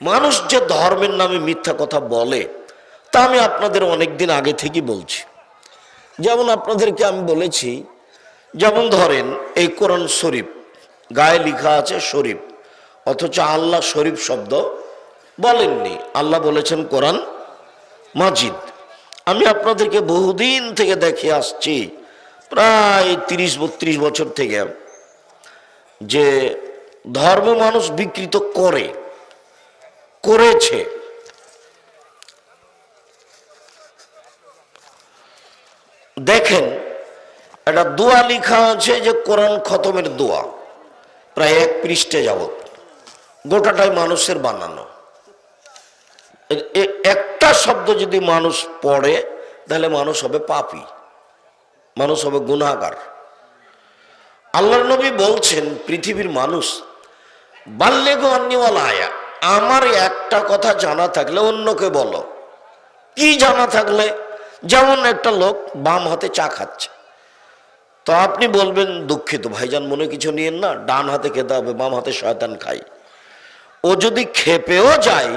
মানুষ যে ধর্মের নামে মিথ্যা কথা বলে, তা আমি আপনাদের অনেক দিন আগে থেকেই বলছি। যেমন আপনাদেরকে আমি বলেছি, যেমন ধরেন এই কোরআন শরীফ, গায়ে লিখা আছে শরীফ, অথচ আল্লাহ শরীফ শব্দ বলেননি। আল্লাহ বলেছেন কোরআন মাজিদ। আমি আপনাদেরকে বহুদিন থেকে দেখে আসছি, প্রায় তিরিশ, বত্রিশ বছর থেকে, যে ধর্ম মানুষ বিকৃত করে। করেছে। দেখেন, একটা দোয়া লেখা আছে যে কোরআন খতমের দোয়া। প্রায় এক পৃষ্ঠে যাবত গোটাটাই মানুষের বানানো। একটা শব্দ যদি মানুষ পড়ে, তাহলে মানুষ হবে পাপি। মানুষ হবে গুণাগার আল্লাহর নবী বলছেন, পৃথিবীর মানুষ বাল্যে গো অন্যওয়ালা আয়া। আমার একটা কথা জানা থাকলে অন্যকে বলো। কি জানা থাকলে? যেমন একটা লোক বাম হাতে চা খাচ্ছে। তো আপনি বলবেন, দুঃখিত ভাইজান, মনে কিছু নিয়েন না, ডান হাতে খেতে হবে, বাম হাতে শয়তান খাই ও যদি খেপেও যায়,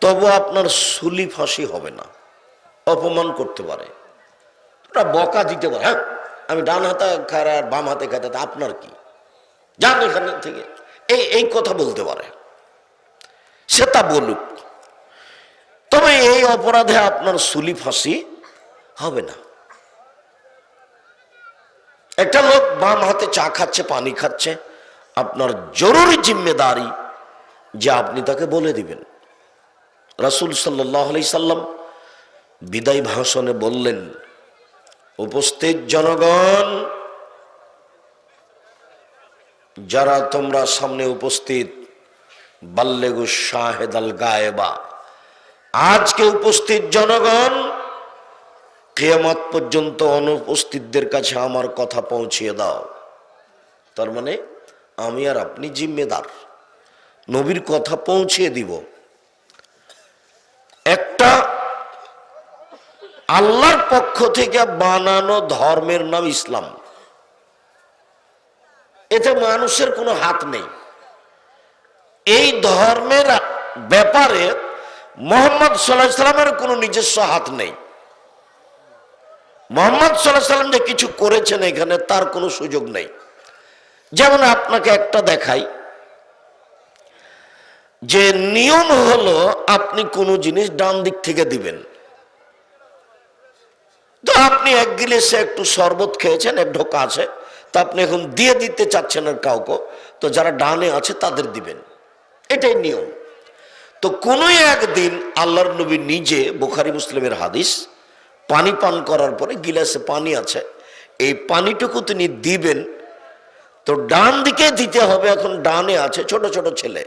তবু আপনার সুলি ফাঁসি হবে না। অপমান করতে পারে। ওটা বকা দিতে পারে হ্যাঁ আমি ডান হাতে খার আর বাম হাতে খাতে আপনার কি? যান এখানে থেকে। এই এই কথা বলতে পারে। সে তা বলুক। তবে এই অপরাধে আপনার সুলি ফাঁসি হবে না। একটা লোক বাম হাতে চা খাচ্ছে, পানি খাচ্ছে, আপনার জরুরি জিম্মেদারি যে আপনি তাকে বলে দিবেন। রাসুল সাল্লাহ সাল্লাম বিদায় ভাষণে বললেন, উপস্থিত জনগণ, যারা তোমরা সামনে উপস্থিত বাল্লেগু শাহেদ আল গায়েবা। আজকে উপস্থিত জনগণ, কেয়ামত পর্যন্ত অনুপস্থিতদের কাছে আমার কথা পৌঁছিয়ে দাও। তার মানে আমি আর আপনি জিম্মেদার। নবীর কথা পৌঁছিয়ে দিব। একটা, আল্লাহর পক্ষ থেকে বানানো ধর্মের নাম ইসলাম। এতে মানুষের কোনো হাত নেই। এই ধর্মের ব্যাপারে মোহাম্মদ সাল্লাহ সাল্লামের কোনো নিজস্ব হাত নেই। মোহাম্মদ সাল্লাহ সাল্লাম যে কিছু করেছেন এখানে তার কোনো সুযোগ নেই। যেমন আপনাকে একটা দেখাই, যে নিয়ম হলো আপনি কোনো জিনিস ডান দিক থেকে দিবেন। তো আপনি এক গিলেসে একটু শরবত খেয়েছেন, এক ঢোকা আছে, তা আপনি এখন দিয়ে দিতে চাচ্ছেন আর কাউকে, তো যারা ডানে আছে তাদের দিবেন। এটাই নিয়ম। তো কোনো একদিন আল্লাহর নবী নিজে বোখারি মুসলিমের হাদিস পানি পান করার পরে গিলাসে পানি আছে, এই পানিটুকু তিনি দিবেন, তো ডান দিকে দিতে হবে, এখন ডানে আছে ছোট ছোট ছেলে।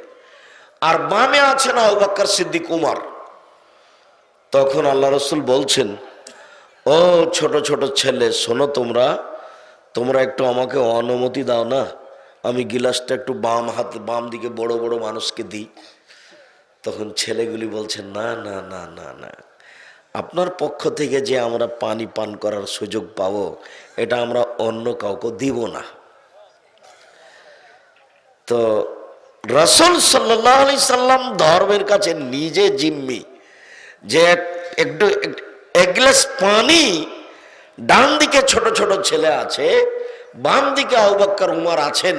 আর বামে আছে না অবাক্কার সিদ্দিক উমার। তখন আল্লাহ রসুল বলছেন, ও ছোট ছোট ছেলে, শোনো তোমরা তোমরা একটু আমাকে অনুমতি দাও না? আমি গিলাসটা একটু বাম হাত, বাম দিকে বড় বড় মানুষকে দিই। তখন ছেলেগুলি বলছে, না না না না না। আপনার পক্ষ থেকে যে আমরা পানি পান করার সুযোগ পাবো, এটা আমরা অন্য কাউকে দিব না। তো রসুল সাল্লাহ আলি সাল্লাম ধর্মের কাছে নিজে জিম্মি যে একটু, এক- এক গ্লাস পানি ডান দিকে ছোট ছোট ছেলে আছে বাম দিকে আউবাক্কার উমার আছেন,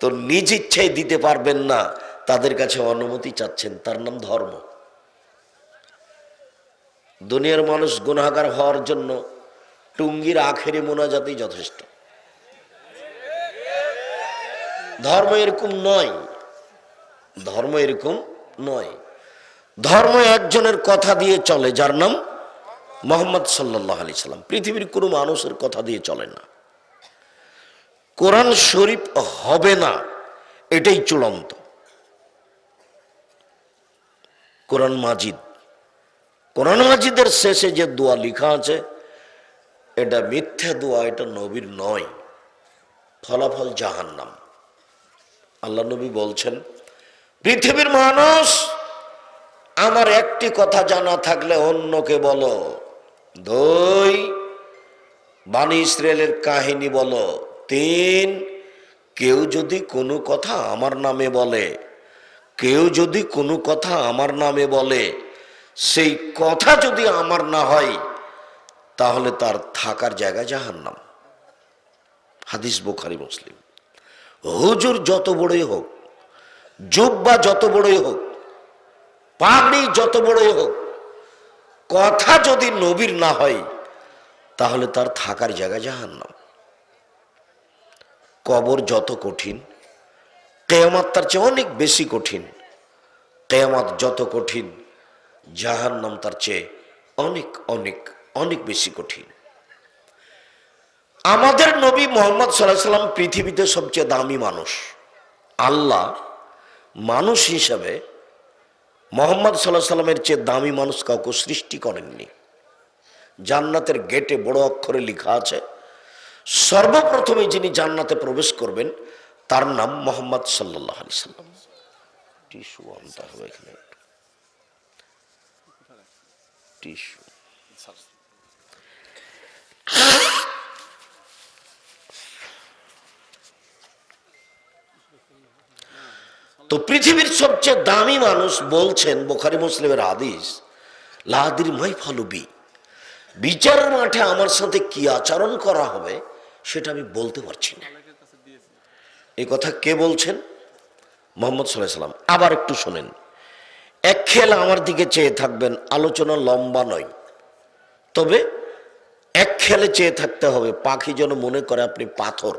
তো নিজ ইচ্ছায় দিতে পারবেন না। তাদের কাছে অনুমতি চাচ্ছেন, তার নাম ধর্ম। দুনিয়ার মানুষ গুণাগার হওয়ার জন্য টুঙ্গির আখেরে মোনাজাতেই যথেষ্ট। ধর্ম এরকম নয়। ধর্ম এরকম নয়। ধর্ম একজনের কথা দিয়ে চলে, যার নাম মোহাম্মদ সাল্লাহ আলি সাল্লাম। পৃথিবীর কোনো মানুষের কথা দিয়ে চলে না। কোরআন শরীফ হবে না, এটাই চূড়ান্ত। কোরআন মাজিদ। কোরআন মাজিদের শেষে যে দোয়া লেখা আছে, এটা মিথ্যা দোয়া, এটা নবীর নয়। ফলাফল জাহান্নাম। আল্লাহ নবী বলছেন, পৃথিবীর মানুষ, আমার একটি কথা জানা থাকলে অন্যকে বলো। দুই, বাণী ইসরায়েলের কাহিনী বলো। তিন কেউ যদি কোনো কথা আমার নামে বলে, কেউ যদি কোনো কথা আমার নামে বলে, সেই কথা যদি আমার না হয়, তাহলে তার থাকার জায়গা জাহান্নাম। হাদিস বোখারি, মুসলিম। হুজুর যত বড়ই হোক, জুব্বা যত বড়ই হোক, পাগড়ি যত বড়ই হোক, কথা যদি নবীর না হয়, তাহলে তার থাকার জায়গা জাহান্নাম। কবর যত কঠিন, কেয়ামাত তার চেয়ে অনেক বেশি কঠিন। কেয়ামাত যত কঠিন, জাহান্নাম তার চেয়ে অনেক অনেক অনেক বেশি কঠিন। আমাদের নবী মোহাম্মদ সাল্লাম পৃথিবীতে সবচেয়ে দামি মানুষ। আল্লাহ মানুষ হিসাবে মোহাম্মদ সাল্লাহ সাল্লামের চেয়ে দামি মানুষ কাউকে সৃষ্টি করেননি। জান্নাতের গেটে বড় অক্ষরে লেখা আছে সর্বপ্রথমে যিনি জান্নাতে প্রবেশ করবেন, তার নাম মোহাম্মদ সাল্লাহ আলি সাল্লাম। টিস্যু আনতে হবে এখানে। তো পৃথিবীর সবচেয়ে দামি মানুষ বলছেন, বোখারি মুসলিমের আদিস লাহাদির মাই ফালুবি বিচার মাঠে আমার সাথে কি আচরণ করা হবে, সেটা আমি বলতে পারছি না। এই কথা কে বলছেন? মোহাম্মদ সাল্লাম। আবার একটু শোনেন। এক খেলা আমার দিকে চেয়ে থাকবেন, আলোচনা লম্বা নয়। তবে এক খেলে চেয়ে থাকতে হবে, পাখি যেন মনে করে আপনি পাথর।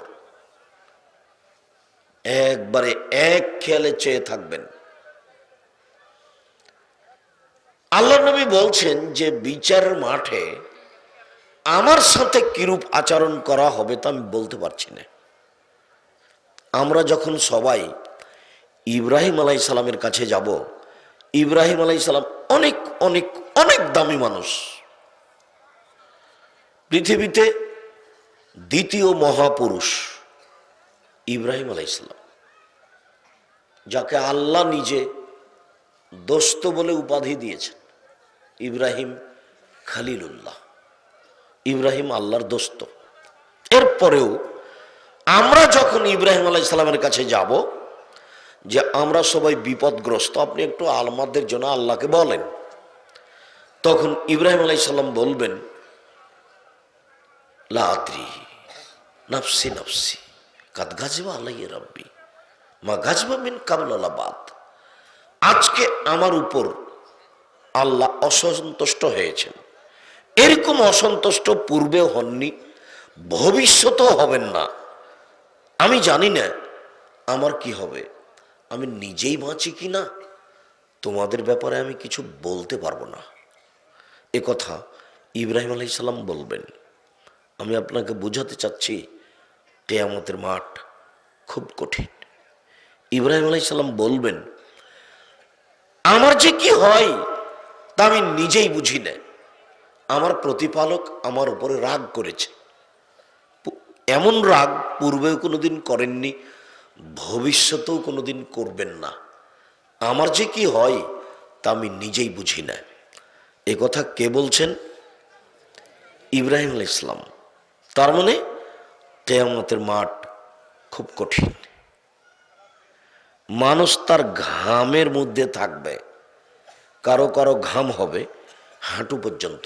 একবারে এক খেয়ালে চেয়ে থাকবেন। আল্লাহ নবী বলছেন যে বিচারের মাঠে আমার সাথে কিরূপ আচরণ করা হবে তা আমি বলতে পারছি না। আমরা যখন সবাই ইব্রাহিম আলাই সালামের কাছে যাব, ইব্রাহিম আলাই সালাম অনেক অনেক অনেক দামি মানুষ। পৃথিবীতে দ্বিতীয় মহাপুরুষ ইব্রাহিম আলাইসাল্লাম যাকে আল্লাহ নিজে দোস্ত বলে উপাধি দিয়েছেন। ইব্রাহিম খালিলুল্লাহ। ইব্রাহিম আল্লাহর দোস্ত। এরপরেও আমরা যখন ইব্রাহিম আলাইসাল্লামের কাছে যাব, যে আমরা সবাই বিপদগ্রস্ত, আপনি একটু আমাদের জন্য আল্লাহকে বলেন। তখন ইব্রাহিম আলাইসাল্লাম বলবেন লাদ্রি নফসি নফসি, কাদ গাজবা আলাইয়ে রব্বি, মা গাজবা মিন কাবলাবাদ আজকে আমার উপর আল্লাহ অসন্তুষ্ট হয়েছেন। এরকম অসন্তুষ্ট পূর্বেও হননি, ভবিষ্যতেও হবেন না। আমি জানি না আমার কি হবে। আমি নিজেই বাঁচি কি না? তোমাদের ব্যাপারে আমি কিছু বলতে পারব না। এ কথা ইব্রাহিম আলাইসাল্লাম বলবেন। আমি আপনাকে বোঝাতে চাচ্ছি, কেয়ামতের মাঠ খুব কঠিন। ইব্রাহিম আলাইসাল্লাম বলবেন, আমার যে কি হয়? তা আমি নিজেই বুঝি না আমার প্রতিপালক আমার উপরে রাগ করেছে। এমন রাগ পূর্বেও কোনোদিন করেননি, ভবিষ্যতেও কোনোদিন করবেন না। আমার যে কি হয়, তা আমি নিজেই বুঝি না এ কথা কে বলছেন? ইব্রাহিম আলাহ ইসলাম তার মানে কেয়ামতের মাঠ খুব কঠিন। মানুষ তার ঘামের মধ্যে থাকবে। কারও কারও ঘাম হবে হাঁটু পর্যন্ত,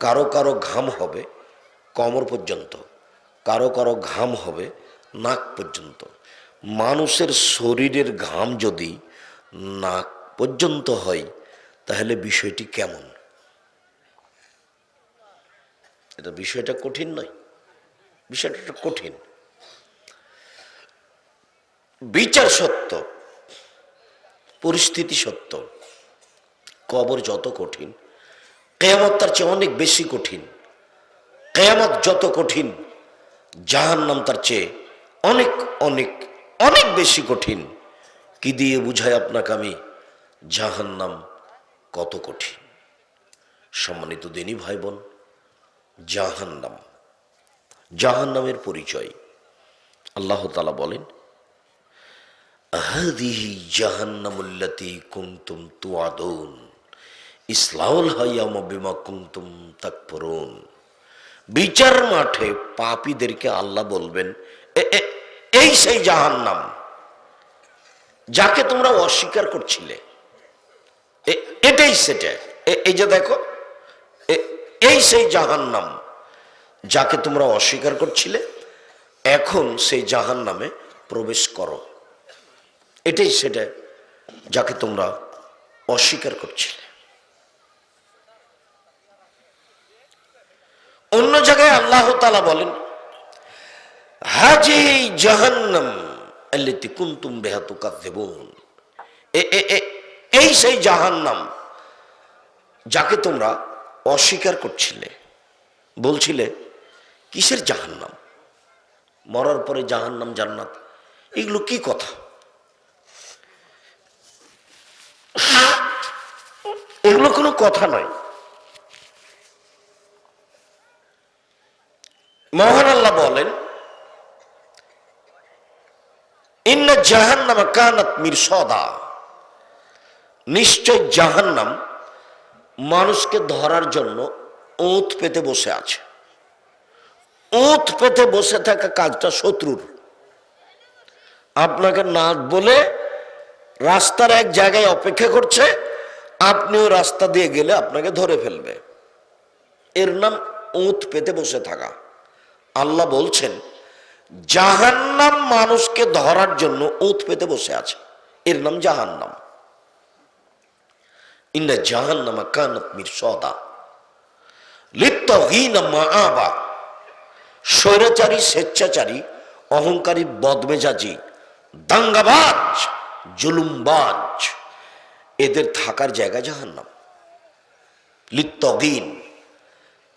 কারও কারও ঘাম হবে কমর পর্যন্ত, কারও কারও ঘাম হবে নাক পর্যন্ত। মানুষের শরীরের ঘাম যদি নাক পর্যন্ত হয়, তাহলে বিষয়টি কেমন? এটা বিষয়টা কঠিন নয়, বিষয়টা কঠিন। বিচার সত্য, পরিস্থিতি সত্য। কবর যত কঠিন, কেয়ামত তার চেয়ে অনেক বেশি কঠিন, কেয়ামত যত কঠিন জাহান নাম তার চেয়ে অনেক অনেক অনেক বেশি কঠিন। কি দিয়ে বুঝায় আপনাকে আমি? জাহান নাম কত কঠিন। সম্মানিত দিনী ভাই বোন জাহান নাম জাহান নামের পরিচয় আল্লাহ তালা বলেন আহাদিহি জাহান্নামুল্লাতি কুমতুম তুয়াদুন ইসলাউল হাইয়াম বিমা কুমতুম তাকফুরুন। বিচার মাঠে পাপীদেরকে আল্লাহ বলবেন, "এ- এ- এই সেই জাহান্নাম, যাকে তোমরা অস্বীকার করছিলে। এটাই সেটা। এই যে দেখো এই সেই জাহান্নাম, যাকে তোমরা অস্বীকার করছিলে, এখন সেই জাহান নামে প্রবেশ করো। এটাই সেটা যাকে তোমরা অস্বীকার করছিলে অন্য জায়গায় আল্লাহ বলেন, হাজি জাহান্নাম এই সেই জাহান্নাম যাকে তোমরা অস্বীকার করছিলে, বলছিলে, কিসের জাহান্নাম? মরার পরে জাহান্নাম, জান্নাত, এগুলো কি কথা? এগুলো কোনো কথা নয়। মহান আল্লাহ বলেন, ইন্না জাহান্নাম কানাত মির সদা নিশ্চয় জাহান্নাম মানুষকে ধরার জন্য ওঁত পেতে বসে আছে। ওঁত পেতে বসে থাকা কাজটা শত্রুর। আপনাকে না বলে রাস্তার এক জায়গায় অপেক্ষা করছে, আপনিও রাস্তা দিয়ে গেলে আপনাকে ধরে ফেলবে। এর নাম ওঁত পেতে বসে থাকা। আল্লাহ বলছেন, জাহান্নাম মানুষকে ধরার জন্য ওঁত পেতে বসে আছে। এর নাম জাহান্নাম। ইন্না জাহান্নামা কানাত মির সদা লিত্তহীন মাআবা। স্বৈরাচারী, স্বেচ্ছাচারী, অহংকারী বদমেজাজি, দাঙ্গাবাজ, জুলুমবাজ, এদের থাকার জায়গা জাহান্নাম। লিত্তগিন।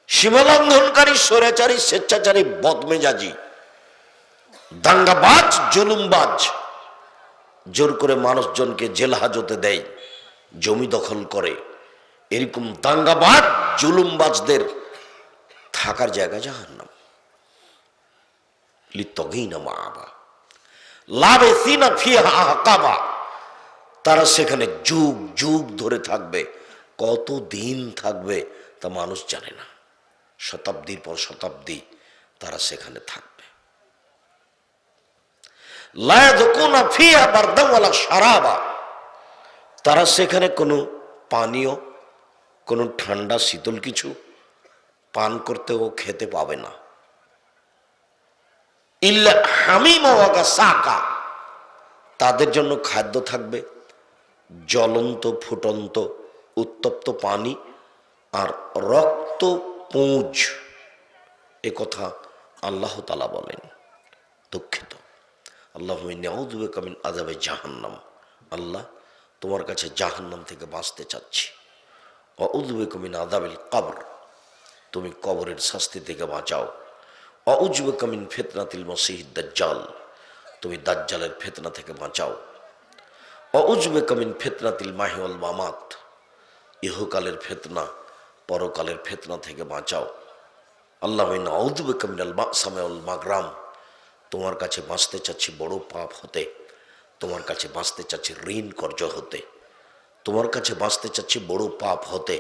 সীমালঙ্ঘনকারী, স্বৈরাচারী, স্বেচ্ছাচারী, বদমেজাজি। দাঙ্গাবাজ, জুলুমবাজ। জোর করে মানুষজনকে জেল হাজতে দেয়, জমি দখল করে। এরকম দাঙ্গাবাজ, জুলুমবাজদের থাকার জায়গা জাহান্নাম। লিত্তগিনা মাআবা। লাভে সিনা ফিহা আহকাবা তারা সেখানে যুগ যুগ ধরে থাকবে। কত দিন থাকবে তা মানুষ জানে না। শতাব্দীর পর শতাব্দী তারা সেখানে থাকবে। শারাবা। তারা সেখানে কোনো পানীয়, কোনো ঠান্ডা, শীতল কিছু পান করতে ও খেতে পাবে না। ইল্লা হামিম সাকা তাদের জন্য খাদ্য থাকবে জ্বলন্ত, ফুটন্ত, উত্তপ্ত পানি আর রক্ত পুঁজ এ কথা আল্লাহ তালা বলেন। দুঃখিত। আল্লাহ কামিন আজাবে জাহান্নাম। আল্লাহ, তোমার কাছে জাহান্নাম থেকে বাঁচতে চাচ্ছি। অউদ্বে কামিন আদাবিল কবর। তুমি কবরের শাস্তি থেকে বাঁচাও। অউজবে কামিন ফেতনাতিল মসিহ দাজ্জাল। তুমি দাজ্জালের ফেতনা থেকে বাঁচাও। অউজবে কামিন ফেতনাতিল মাহিউল মামাত। ইহকালের ফেতনা পরকালের ফেতনা থেকে বাঁচাও। আল্লাহ মাগরাম। তোমার কাছে বাঁচতে চাচ্ছি বড় পাপ হতে, তোমার কাছে বাঁচতে চাচ্ছি ঋণ কর্য হতে, তোমার কাছে বাঁচতে চাচ্ছি বড় পাপ হতে,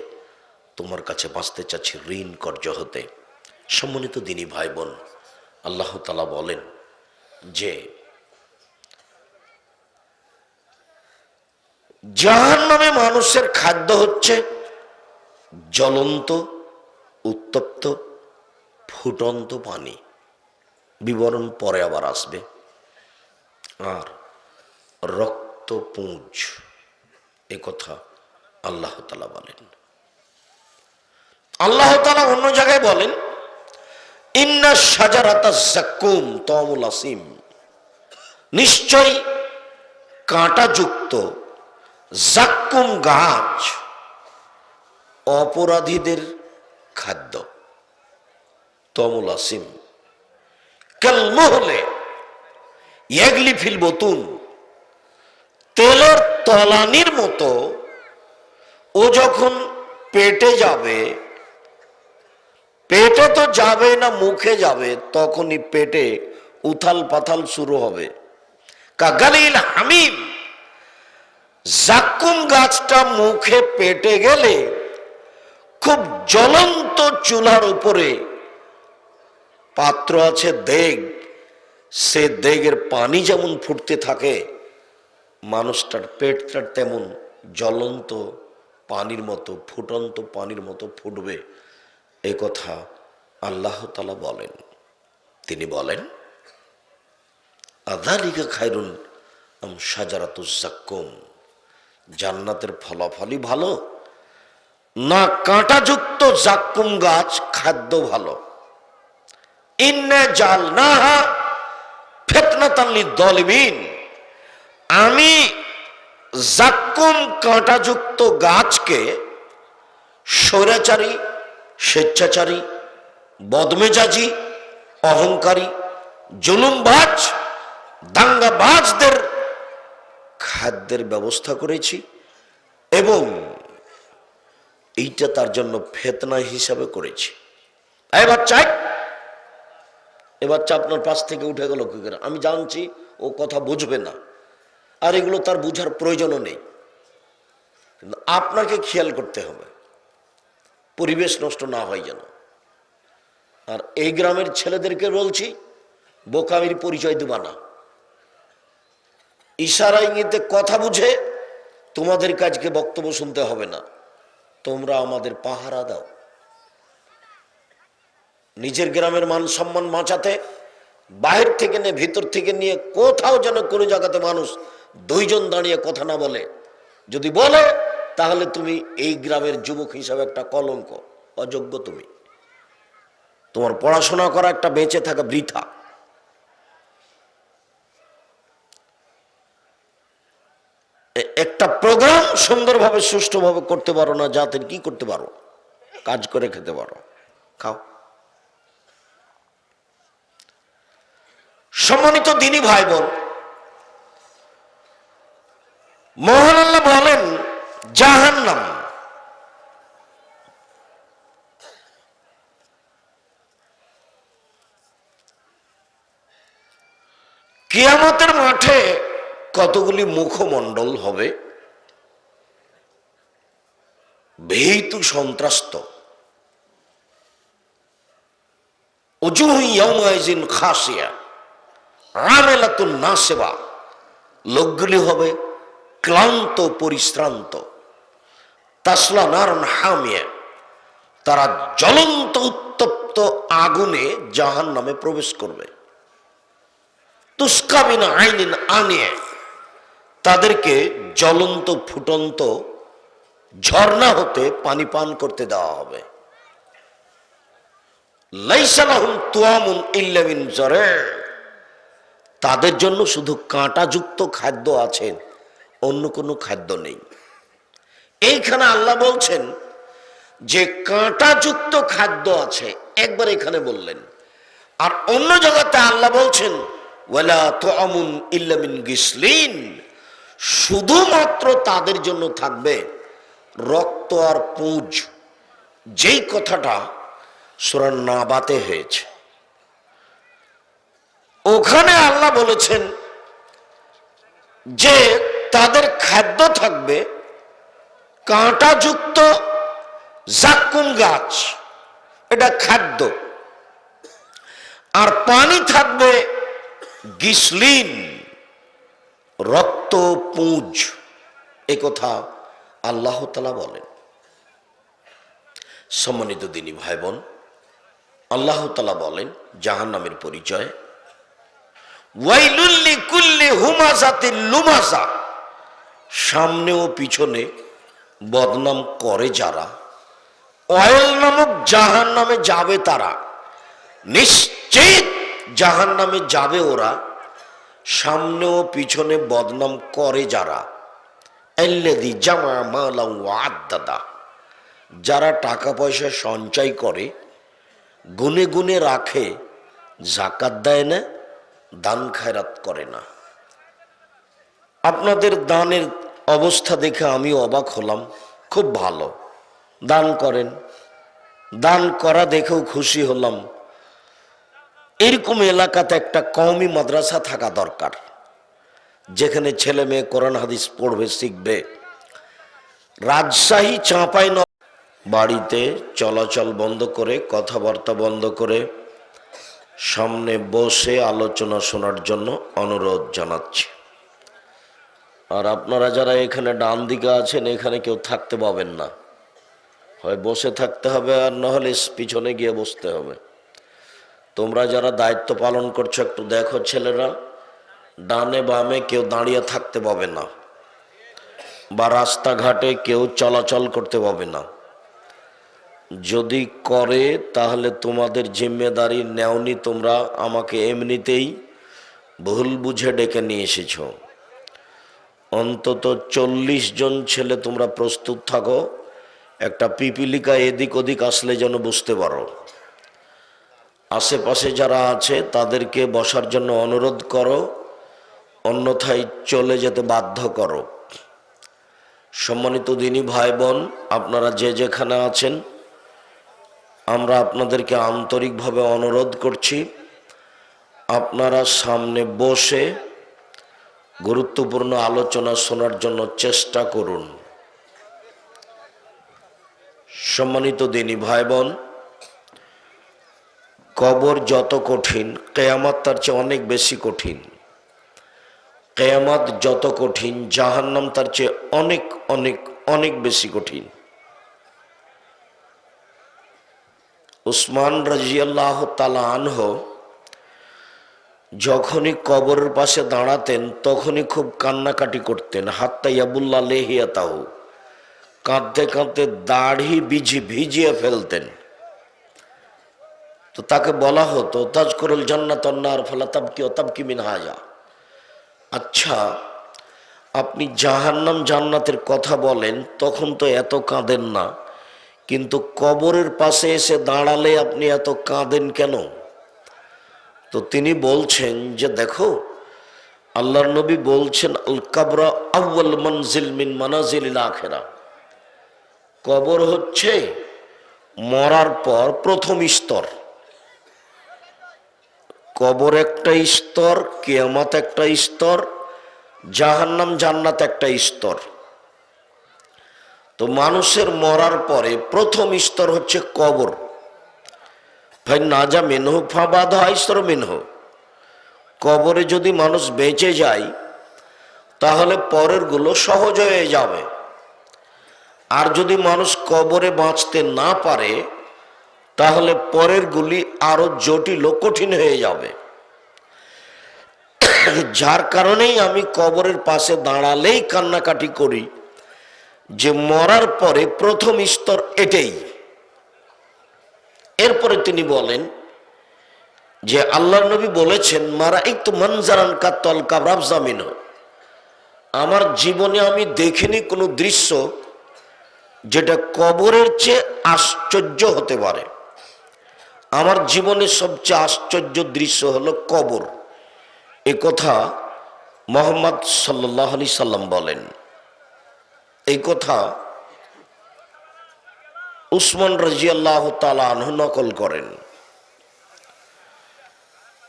তোমার কাছে বাঁচতে চাচ্ছি ঋণ কর্য হতে। সম্মানিত দিনী ভাই বোন আল্লাহ তালা বলেন যে জাহান নামে মানুষের খাদ্য হচ্ছে জ্বলন্ত, উত্তপ্ত, ফুটন্ত পানি। বিবরণ পরে আবার আসবে। আর রক্ত পুঁজ এ কথা আল্লাহ তালা বলেন। আল্লাহ তালা অন্য জায়গায় বলেন, ইন্না সাজারাতা জাকুম তমুল আসিম। নিশ্চয় কাঁটাযুক্ত জাক্কুম গাছ অপরাধীদের খাদ্য। তমুল আসিম কালমহলে ইয়াগলি ফিল বতুন। তেলের তলানির মতো ও যখন পেটে যাবে, পেটে তো যাবে না, মুখে যাবে, তখনই পেটে উথাল পাথাল শুরু হবে। কাগালিল হামিম জাকুম গাছটা মুখে পেটে গেলে খুব জ্বলন্ত চুলার উপরে পাত্র আছে দেগ। সে দেগের পানি যেমন ফুটতে থাকে, মানুষটার পেটটা তেমন জ্বলন্ত পানির মতো, ফুটন্ত পানির মতো ফুটবে। এই কথা আল্লাহ তালা বলেন। তিনি বলেন আদালিকা খাইরুন আম সাজারাতুজাক্কুম জান্নাতের ফলাফলই ভালো না কাঁটাযুক্ত জাক্কুম গাছ খাদ্য ভালো। ইন্নে জাল না ফেতনাতাল্লি দলবিন আমি জাক্কুম কাঁটাযুক্ত গাছকে স্বৈরাচারী, স্বেচ্ছাচারী, বদমেজাজি, অহংকারী, জুলুমবাজ, দাঙ্গাবাজদের খাদ্যের ব্যবস্থা করেছি এবং এইটা তার জন্য ফেতনা হিসাবে করেছি। এই বাচ্চা, এই! এ বাচ্চা আপনার পাশ থেকে উঠে গেল কি করে? আমি জানছি ও কথা বুঝবে না। আর এগুলো তার বুঝার প্রয়োজনও নেই। আপনাকে খেয়াল করতে হবে, পরিবেশ নষ্ট না হয় যেন। আর এই গ্রামের ছেলেদেরকে বলছি, বোকামির পরিচয় দেবা না। ইশারা ইঙ্গিতে কথা বুঝে তোমাদের কাজকে বক্তব্য শুনতে হবে না। তোমরা আমাদের পাহারা দাও। নিজের গ্রামের মান সম্মান বাঁচাতে বাহির থেকে নিয়ে ভিতর থেকে নিয়ে, কোথাও যেন কোনো জায়গাতে মানুষ দুইজন দাঁড়িয়ে কথা না বলে। যদি বলে, তাহলে তুমি এই গ্রামের যুবক হিসাবে একটা কলঙ্ক, অযোগ্য তুমি। তোমার পড়াশোনা করা একটা বেঁচে থাকা বৃথা এ- একটা প্রোগ্রাম সুন্দরভাবে, সুষ্ঠুভাবে করতে পারো না যাতে কি করতে পারো? কাজ করে খেতে পারো। খাও। সম্মানিত দিনী ভাই বোন মোহন আল্লাহ বলেন, জাহান্নাম। কিয়ামতের মাঠে কতগুলি মুখমণ্ডল হবে? ভীতু সন্ত্রাস্ত। অজুহিন খাসিয়া না সেবা লোকগুলি হবে ক্লান্ত, পরিশ্রান্ত। তাসলা নারন হামিয়া। তারা জ্বলন্ত, উত্তপ্ত আগুনে জাহান নামে প্রবেশ করবে। তুস্কাবিনা আইনিন আনিয়ে। তাদেরকে জ্বলন্ত, ফুটন্ত ঝর্ণা হতে পানি পান করতে দেওয়া হবে। তাদের জন্য শুধু কাঁটাযুক্ত খাদ্য আছে, অন্য কোনো খাদ্য নেই। এইখানে আল্লাহ বলছেন যে কাঁটাযুক্ত খাদ্য আছে, একবার এখানে বললেন। আর অন্য জায়গাতে আল্লাহ বলছেন, ওয়ালা তুআমুন ইল্লামিন গিসলিন। শুধুমাত্র তাদের জন্য থাকবে রক্ত আর পুঁজ। যেই কথাটা সুরান নাবাতে হয়েছে। ওখানে আল্লাহ বলেছেন যে তাদের খাদ্য থাকবে কাঁটাযুক্ত জাক্কুম গাছ। এটা খাদ্য। আর পানি থাকবে গিসলিন। রক্ত পুঁজ এ কথা আল্লাহ তালা বলেন। সম্মানিত দিনী ভাই বোন আল্লাহ তালা বলেন জাহান নামের পরিচয়। ওয়াইলুল্লি কুল্লি হুমাজাতির লুমাজা। সামনে ও পিছনে বদনাম করে যারা অয়েল নামক জাহান নামে যাবে তারা। নিশ্চিত জাহান নামে যাবে ওরা। সামনে ও পিছনে বদনাম করে যারা। এল্লেদি জামা মালা আদাদা। যারা টাকা পয়সা সঞ্চয় করে, গুনে গুনে রাখে জাকাত দেয় না, দান খায়রাত করে না। আপনাদের দানের অবস্থা দেখে আমি অবাক হলাম। খুব ভালো। দান করেন। দান করা দেখেও খুশি হলাম। এরকম এলাকাতে একটা কওমি মাদ্রাসা থাকা দরকার। যেখানে ছেলে মেয়ে কোরআন হাদিস পড়বে, শিখবে। রাজশাহী চাঁপাই ন বাড়িতে চলাচল বন্ধ করে, কথাবার্তা বন্ধ করে সামনে বসে আলোচনা শোনার জন্য অনুরোধ জানাচ্ছি। আর আপনারা যারা এখানে ডান দিকে আছেন, এখানে কেউ থাকতে পাবেন না। হয় বসে থাকতে হবে আর নাহলে পিছনে গিয়ে বসতে হবে। তোমরা যারা দায়িত্ব পালন করছ, একটু দেখো ছেলেরা। ডানে বামে কেউ দাঁড়িয়ে থাকতে পাবে না, বা রাস্তাঘাটে কেউ চলাচল করতে পাবে না। যদি করে, তাহলে তোমাদের জিম্মেদারি নেওনি তোমরা, আমাকে এমনিতেই ভুল বুঝে ডেকে নিয়ে এসেছ। অন্তত চল্লিশ জন ছেলে তোমরা প্রস্তুত থাকো, একটা পিপিলিকা এদিক ওদিক আসলে যেন বুঝতে পারো। আশেপাশে যারা আছে, তাদেরকে বসার জন্য অনুরোধ করো, অন্যথায় চলে যেতে বাধ্য করো। সম্মানিত দিনী ভাই বোন আপনারা যে যেখানে আছেন, আমরা আপনাদেরকে আন্তরিকভাবে অনুরোধ করছি, আপনারা সামনে বসে গুরুত্বপূর্ণ আলোচনা শোনার জন্য চেষ্টা করুন। সম্মানিত দিনী ভাই বোন কবর যত কঠিন, কেয়ামাত তার চেয়ে অনেক বেশি কঠিন। কেয়ামাত যত কঠিন, জাহান্নাম তার চেয়ে অনেক অনেক অনেক বেশি কঠিন। উসমান রাজিয়াল্লাহ তালা আনহ যখনই কবরের পাশে দাঁড়াতেন, তখনই খুব কান্নাকাটি করতেন। হাত্তা লেহিয়া তাহু কাঁদতে কাঁদতে দাড়ি বিঝি ভিজিয়ে ফেলতেন। তো তাকে বলা হতো, তাজকরুল জান্নাত অন্নার ফলা তাবকি ও তাবকি মিন হাজা আচ্ছা আপনি জাহান্নাম জান্নাতের কথা বলেন, তখন তো এত কাঁদেন না। কিন্তু কবরের পাশে এসে দাঁড়ালে আপনি এত কাঁদেন কেন? তো তিনি বলছেন যে, দেখো, আল্লাহর নবী বলছেন আল কাবরা আউ্বাল মনজিল মিন মানাজিল আখেরা। কবর হচ্ছে মরার পর প্রথম স্তর। কবর একটা স্তর, কেয়ামত একটা স্তর, জাহান্নাম জান্নাত একটা স্তর। তো মানুষের মরার পরে প্রথম স্তর হচ্ছে কবর। ভাই, না যা মেনহ ফাঁবাদ হয় স্তর মেনহ। কবরে যদি মানুষ বেঁচে যায়, তাহলে পরেরগুলো সহজ হয়ে যাবে। আর যদি মানুষ কবরে বাঁচতে না পারে তাহলে পরের গুলি আরও জটিল কঠিন হয়ে যাবে। যার কারণেই আমি কবরের পাশে দাঁড়ালেই কান্নাকাটি করি যে মরার পরে প্রথম স্তর এটাই। এরপরে তিনি বলেন যে আল্লাহ নবী বলেছেন মারা একটু মনজারান কাতল কাবরাব জামিন। আমার জীবনে আমি দেখিনি কোনো দৃশ্য যেটা কবরের চেয়ে আশ্চর্য হতে পারে। আমার জীবনের সবচেয়ে আশ্চর্য দৃশ্য হলো কবর। এ কথা মোহাম্মদ সাল্লাহ আলি সাল্লাম বলেন। এই কথা উসমান রাজিয়াল্লাহ তালাহ নকল করেন।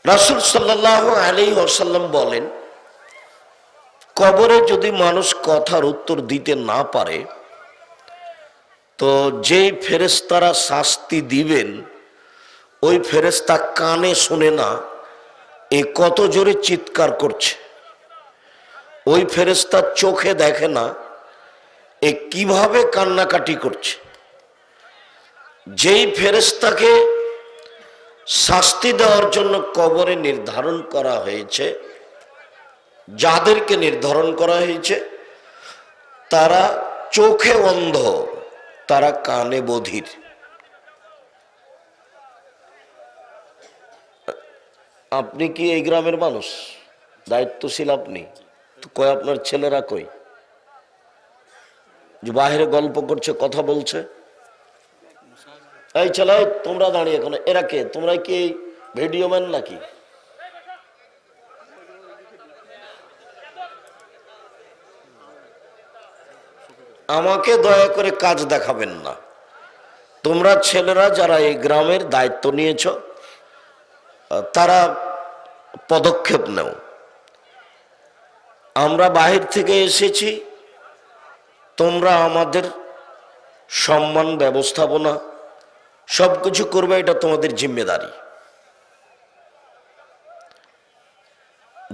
রাসুল সাল্লাহ আলী ওসাল্লাম বলেন, কবরে যদি মানুষ কথার উত্তর দিতে না পারে, তো যেই ফেরেস্তারা শাস্তি দিবেন ওই ফেরেস্তা কানে শোনে না, এ কত জোরে চিৎকার করছে। ওই ফেরেস্তা চোখে দেখে না, এ কীভাবে কান্নাকাটি করছে। যেই ফেরেস্তাকে শাস্তি দেওয়ার জন্য কবরে নির্ধারণ করা হয়েছে, যাদেরকে নির্ধারণ করা হয়েছে, তারা চোখে অন্ধ, তারা কানে বধির। আপনি কি এই গ্রামের মানুষ? দায়িত্বশীল আপনি। কয়, আপনার ছেলেরা কই? যে বাহিরে গল্প করছে, কথা বলছে? এই ছেলে তোমরা দাঁড়িয়ে এখন। এরা কে? তোমরা কি এই ভিডিও ম্যান নাকি? আমাকে দয়া করে কাজ দেখাবেন না। তোমরা ছেলেরা যারা এই গ্রামের দায়িত্ব নিয়েছ, তারা পদক্ষেপ নেও। আমরা বাহির থেকে এসেছি, তোমরা আমাদের সম্মান, ব্যবস্থাপনা সব কিছু করবে, এটা তোমাদের জিম্মেদারি।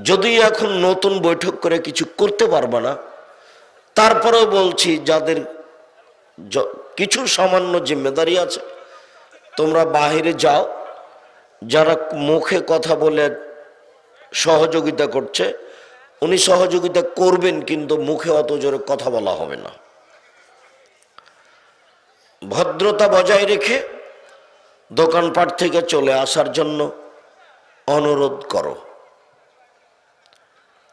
যদি এখন নতুন বৈঠক করে কিছু করতে পারবে না, তারপরেও বলছি, যাদের কিছু সামান্য জিম্মেদারি আছে, তোমরা বাহিরে যাও, যারা মুখে কথা বলে সহযোগিতা করছে। উনি সহযোগিতা করবেন, কিন্তু মুখে অত জোরে কথা বলা হবে না। ভদ্রতা বজায় রেখে দোকানপাট থেকে চলে আসার জন্য অনুরোধ করো।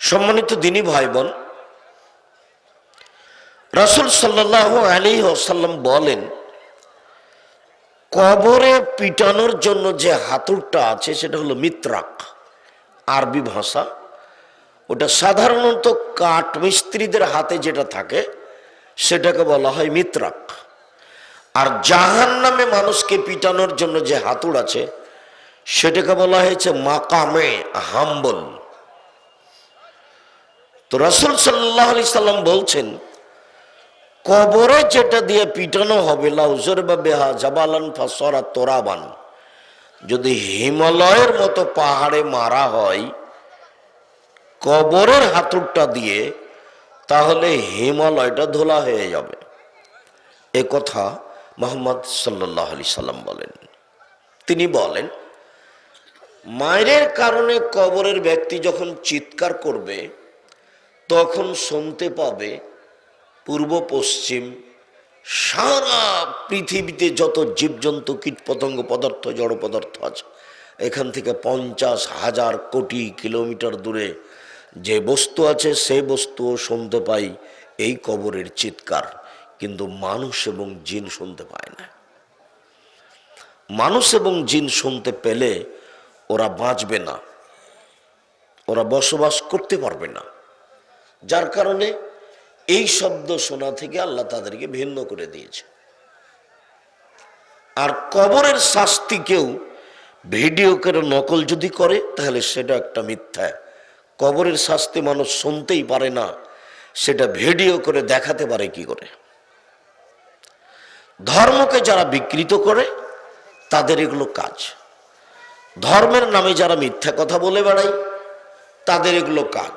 সম্মানিত দিনী ভাই বোন রাসুল সাল্লাহ আলী ওসাল্লাম বলেন, কবরে পিটানোর জন্য যে হাতুরটা আছে, সেটা হলো মিত্রাক। আরবি ভাষা, ওটা সাধারণত কাঠ মিস্ত্রিদের হাতে যেটা থাকে, সেটাকে বলা হয় মিত্রাক। আর জাহান নামে মানুষকে পিটানোর জন্য যে হাতুড় আছে, সেটাকে বলা হয়েছে মাকামে হাম্বল। তো রসুল সাল্লাহ আলি সাল্লাম বলছেন, কবরে যেটা দিয়ে পিটানো হবে, লাউজর বা বেহা জাবালান ফাসরা তোরাবান যদি হিমালয়ের মতো পাহাড়ে মারা হয়, কবরের হাতুরটা দিয়ে, তাহলে হিমালয়টা ধোলা হয়ে যাবে। এ কথা মোহাম্মদ সাল্লাহ আলি সাল্লাম বলেন। তিনি বলেন, মায়ের কারণে কবরের ব্যক্তি যখন চিৎকার করবে, তখন শুনতে পাবে পূর্ব পশ্চিম সারা পৃথিবীতে যত জীবজন্তু, কীটপতঙ্গ পদার্থ, জড় পদার্থ আছে, এখান থেকে পঞ্চাশ হাজার কোটি কিলোমিটার দূরে যে বস্তু আছে সে বস্তুও শুনতে পাই, এই কবরের চিৎকার। কিন্তু মানুষ এবং জিন শুনতে পায় না। মানুষ এবং জিন শুনতে পেলে ওরা বাঁচবে না। ওরা বসবাস করতে পারবে না। যার কারণে এই শব্দ শোনা থেকে আল্লাহ তাদেরকে ভিন্ন করে দিয়েছে। আর কবরের শাস্তি কেউ ভিডিও করে নকল যদি করে, তাহলে সেটা একটা মিথ্যা। কবরের শাস্তি মানুষ শুনতেই পারে না, সেটা ভিডিও করে দেখাতে পারে কি করে? ধর্মকে যারা বিকৃত করে, তাদের এগুলো কাজ। ধর্মের নামে যারা মিথ্যা কথা বলে বেড়ায়, তাদের এগুলো কাজ।